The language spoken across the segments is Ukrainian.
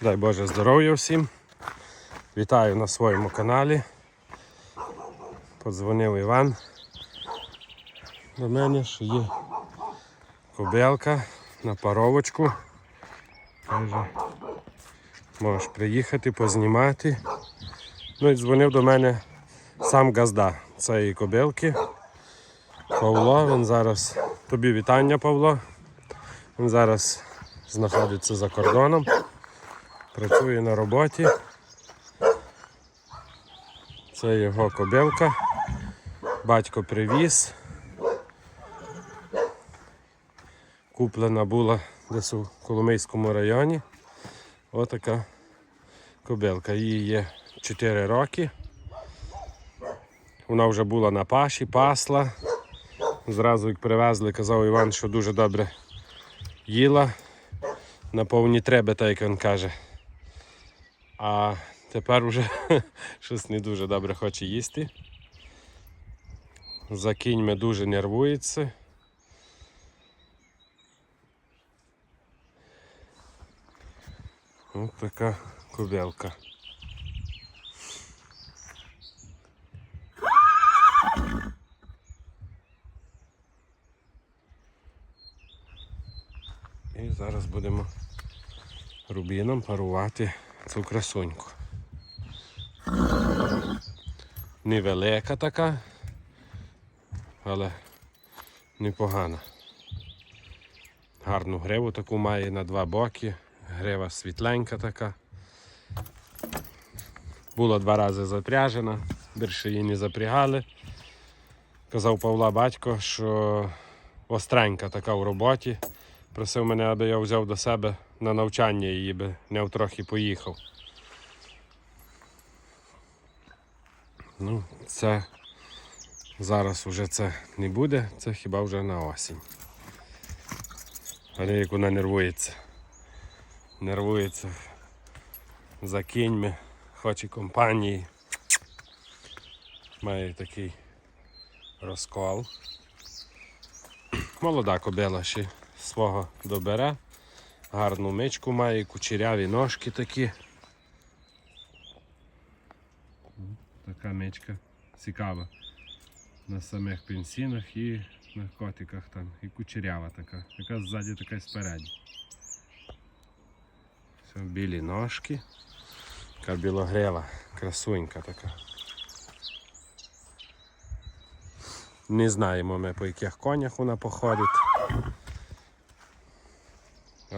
Дай Боже здоров'я всім. Вітаю на своєму каналі. Подзвонив Іван до мене, що є кобелка на паровочку. Каже, можеш приїхати, познімати. Ну і дзвонив до мене сам газда цієї кобилки. Павло, він зараз. Тобі вітання, Павло. Він зараз знаходиться за кордоном. Працює на роботі. Це його кобилка. Батько привіз. Куплена була десь у Коломийському районі. Отака кобилка. Їй є 4 роки. Вона вже була на паші, пасла. Зразу як привезли, казав Іван, що дуже добре їла. На повні треба, так як він каже. А тепер вже щось не дуже добре хоче їсти. За кіньми дуже нервується. Ось така кобелка. І зараз будемо рубіном парувати цю красуньку. Невелика така, але непогана. Гарну гриву таку має на два боки. Грива світленька така. Була два рази запряжена, більше її не запрягали. Казав Павла батько, що остренька така в роботі. Просив мене, аби я взяв до себе на навчання її, би не трохи поїхав. Ну, це зараз уже це не буде, це хіба вже на осінь. Але як вона нервується. Нервується за кіньми, хоче компанії. Має такий розкол. Молода кобила ще свого добере. Гарну мичку має, кучеряві ножки такі. Така мичка цікава. На самих пенсінах і на котиках там. І кучерява така. Яка ззаді, така й спереді. Все, білі ножки. Така білогрева, красунька така. Не знаємо ми по яких конях вона походить.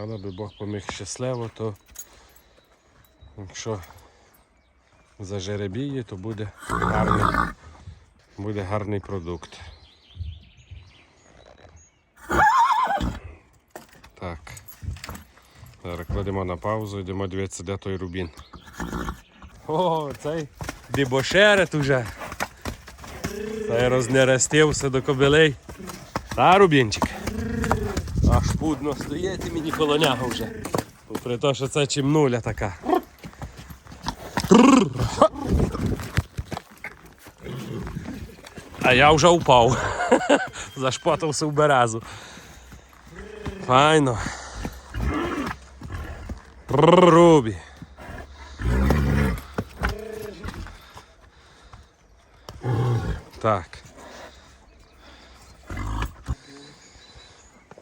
Але би Бог поміг щасливо, то якщо зажеребіє, то буде гарний, буде гарний продукт. Так. Зараз кладемо на паузу, йдемо дивитися, де той рубін. О, цей дебошерет уже. Цей рознерестився до кобилей. Та, Рубінчик. Аж пудно стоїть і мені коло нього вже. Попри те, що це чимнуля така. А я вже упав. Зашпотався в березу. Файно. Рубі. Так.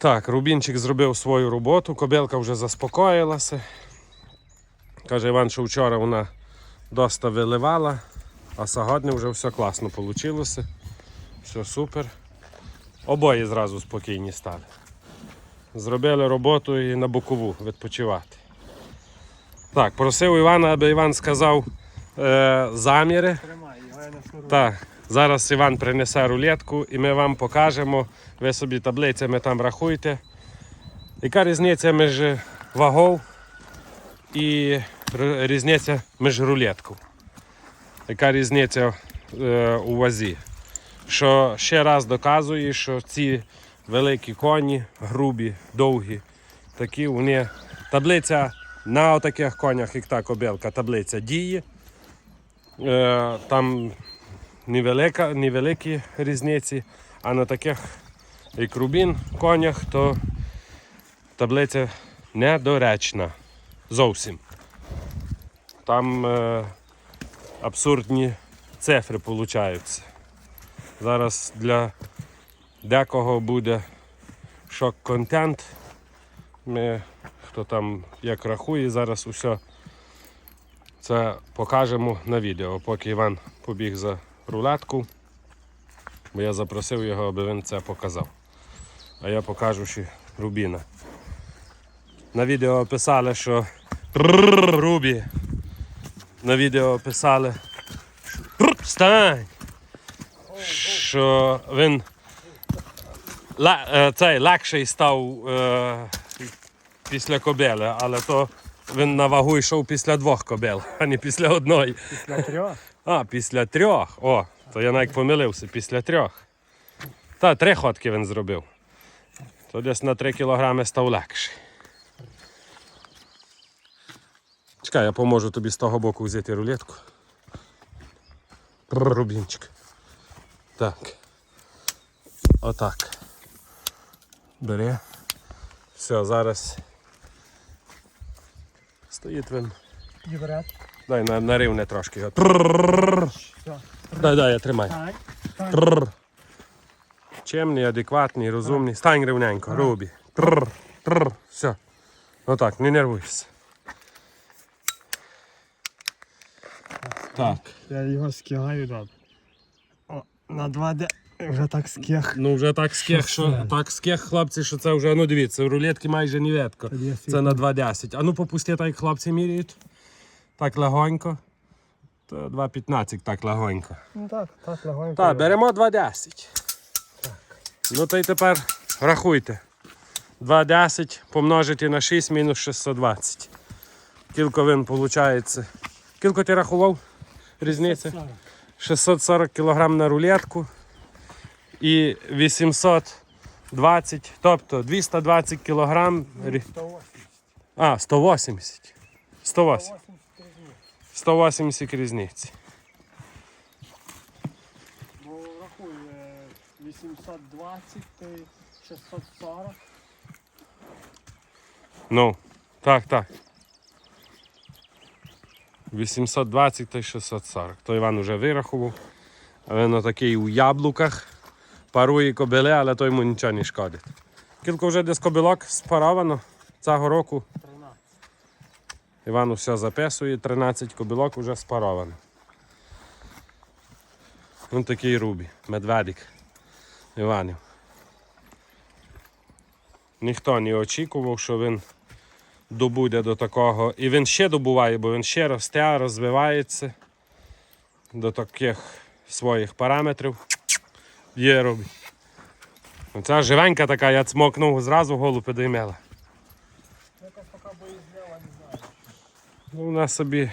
Так, Рубінчик зробив свою роботу, кобилка вже заспокоїлася. Каже Іван, що вчора вона доста виливала, а сьогодні вже все класно вийшло. Все супер. Обоє зразу спокійні стали. Зробили роботу і на бокову відпочивати. Так, просив Івана, аби Іван сказав е, заміри. Тримай, його я на. Так, зараз Іван принесе рулетку і ми вам покажемо. Ви собі таблицями там рахуйте. Яка різниця між вагою і різниця між рулеткою? Яка різниця е, у вазі? Що ще раз доказує, що ці великі коні, грубі, довгі, такі вони. Таблиця на таких конях, як та кобилка, таблиця діє. Е, там невелика, невеликі різниці, а на таких як рубін конях, то таблиця недоречна. Зовсім. там е, абсурдні цифри получаються. Зараз для декого буде шок-контент. Ми, хто там як рахує, зараз усе це покажемо на відео, поки Іван побіг за рулетку, бо я запросив його, аби він це показав. А я покажу ще Рубіна. На відео писали, що Рубі. На відео писали що «Трррр, Встань! Що він е, цей легший став е, після кобили, але то він на вагу йшов після двох кобил, а не після одної. На трьох? А, після трьох. О, то я навіть помилився, після трьох. Та, три ходки він зробив. То десь на 3 кілограми став легший. Чекай, я поможу тобі з того боку взяти рулетку. Рубінчик. Так. Отак. Бери. Все, зараз. Стоїть він. Вперед. Дай на, на рівне трошки. Дай, дай, я тримай. Чемний, адекватний, розумний. Стань рівненько, Рубі. Трррр. Трррр. Все. Отак, не нервуйся. Так. Я його скигаю. О, на 2D вже так скиг. Ну вже так скех, що так скех, хлопці, що це вже, ну дивіться, рулетки майже не я Це на 2,10. А ну попусти, так хлопці міряють. Так легонько. 2,15 так легонько. Ну так, так легонько. Так, беремо 2,10. Ну то й тепер рахуйте. 2,10 помножити на 6 мінус 620. Кілько він виходить. Кілько ти рахував? Різниця? 640 кг на рулетку і 820, тобто 220 кг. 180. А, 180. 180. 180 різниць. 180 різниці. Бо рахуй, е, 820 ти 640. Ну, так, так. 820 та 640. То Іван уже вирахував. Він такий у яблуках. Парує кобили, але то йому нічого не шкодить. Кілько вже десь кобилок спаровано цього року. 13. Іван все записує, 13 кобилок вже спаровано. Він такий рубі, медведик. Іванів. Ніхто не очікував, що він добуде до такого. І він ще добуває, бо він ще росте, розвивається до таких своїх параметрів. Є рубі. Оця живенька така, я цмокнув зразу голову підіймела. Якось поки боїзлява, не знаю. Ну, вона собі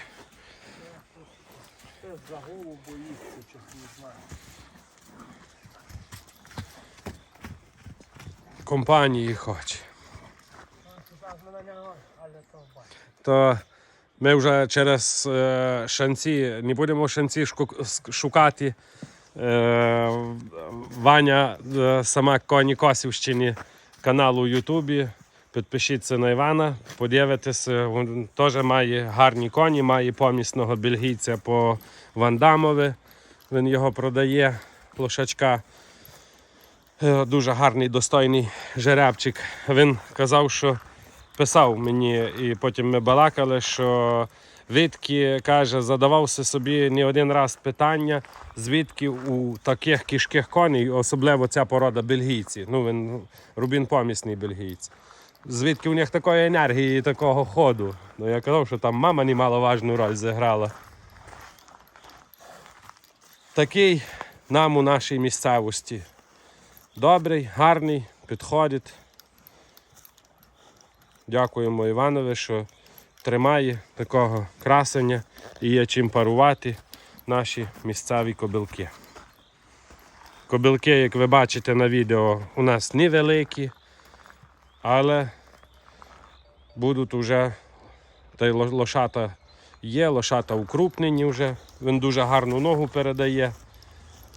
Ти за голову боїшся, чесно не знаю. компанії хоче. То ми вже через е, шанці не будемо шанці шукати. Е, Ваня е, сама Коні Косівщині каналу у Ютубі. Підпишіться на Івана, подивитися. Він теж має гарні коні, має помісного бельгійця по Вандамові. Він його продає, лошачка. Е, Дуже гарний, достойний жеребчик. Він казав, що писав мені, і потім ми балакали, що Витки каже, задавався собі не один раз питання, звідки у таких кішких коней, особливо ця порода бельгійці. Ну, він рубін помісний бельгійці. Звідки у них такої енергії і такого ходу. Ну я казав, що там мама немаловажну роль зіграла. Такий нам у нашій місцевості. Добрий, гарний, підходить. Дякуємо Іванові, що тримає такого красення і є чим парувати наші місцеві кобилки. Кобилки, як ви бачите на відео, у нас невеликі, але будуть уже та лошата є, лошата укрупнені вже. Він дуже гарну ногу передає.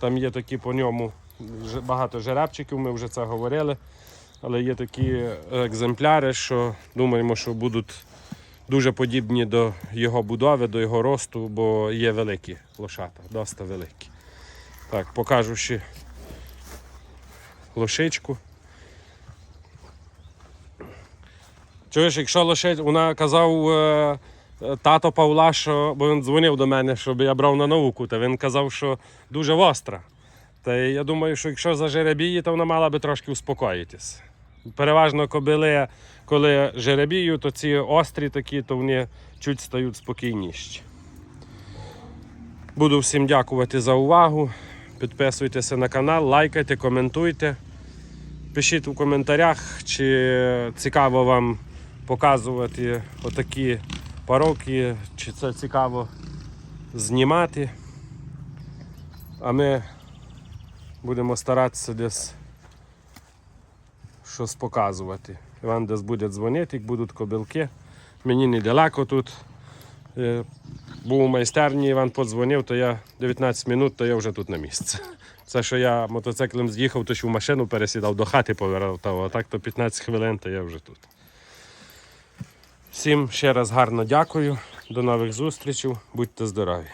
Там є такі по ньому багато жеребчиків, ми вже це говорили. Але є такі екземпляри, що думаємо, що будуть дуже подібні до його будови, до його росту, бо є великі лошата, доста великі. Так, покажу ще лошичку. Чуєш, якщо лошить, вона казав е, е, тато Павла, що, бо він дзвонив до мене, щоб я брав на науку, та він казав, що дуже востра. Та я думаю, що якщо за жеребії, то вона мала би трошки успокоїтись. Переважно кобили, коли жеребію, то ці острі такі, то вони чуть стають спокійніші. Буду всім дякувати за увагу. Підписуйтеся на канал, лайкайте, коментуйте. Пишіть у коментарях, чи цікаво вам показувати отакі пароки, чи це цікаво знімати. А ми будемо старатися десь щось показувати. Іван десь буде дзвонити, будуть кобилки. Мені недалеко тут. Е, Був у майстерні, Іван подзвонив, то я 19 минут, то я вже тут на місці. Це, що я мотоциклем з'їхав, то що в машину пересідав, до хати повертав, а так то 15 хвилин, то я вже тут. Всім ще раз гарно дякую. До нових зустрічей. Будьте здорові!